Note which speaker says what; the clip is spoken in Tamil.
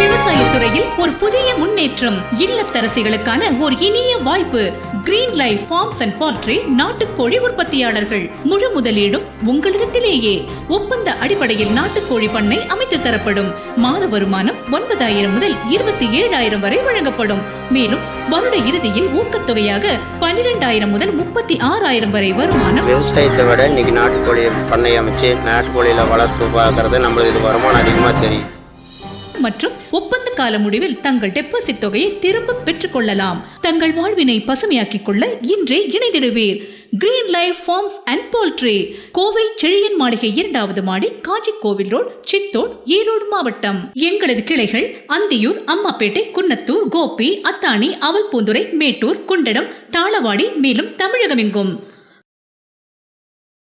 Speaker 1: விவசாயத்துறையில் ஒரு புதிய முன்னேற்றம் இல்லத்தரசிகளுக்கான ஒரு இனிய வாய்ப்பு. Green life farms and poultry நாட்டுக்கோழி உற்பத்தியாளர்கள். முழு முதலீடும் உங்களிடத்திலேயே. ஒப்பந்த அடிப்படையில் நாட்டுக்கோழி பண்ணை அமைத்து தரப்படும். மாத வருமானம் ஒன்பதாயிரம் முதல் இருபத்தி ஏழாயிரம் வரை வழங்கப்படும். மேலும் வருட இறுதியில் ஊக்கத்தொகையாக பன்னிரெண்டாயிரம் முதல் முப்பத்தி ஆறாயிரம் வரை வருமானம்.
Speaker 2: விவசாயத்தை விட இன்னைக்கு நாட்டுக்கோழி பண்ணை அமைச்சு நாட்டுக்கோழியில வளர்ப்பு பார்க்கறது நம்மளுக்கு இது வருமானம் அதிகமாக தெரியும்.
Speaker 1: மற்றும் ஒப்பந்த கால முடிவில் தங்கள் டெபாசிட் தொகையை திரும்ப பெற்றுக் கொள்ளலாம் தங்கள் வாழ்வினை பசுமையாக்கிக் கொள்ள இன்றே இணைந்திடுவீர். Green life farms and poultry Kovai Chezhiyan மாளிகை இரண்டாவது மாடி காஞ்சி கோவில் ரோட் சித்தோட் ஈரோடு மாவட்டம். எங்களது கிளைகள் அந்தியூர் அம்மாப்பேட்டை குன்னத்தூர் கோபி அத்தானி அவல்பூந்துறை மேட்டூர் குண்டடம் தாளவாடி மேலும் தமிழகமெங்கும்.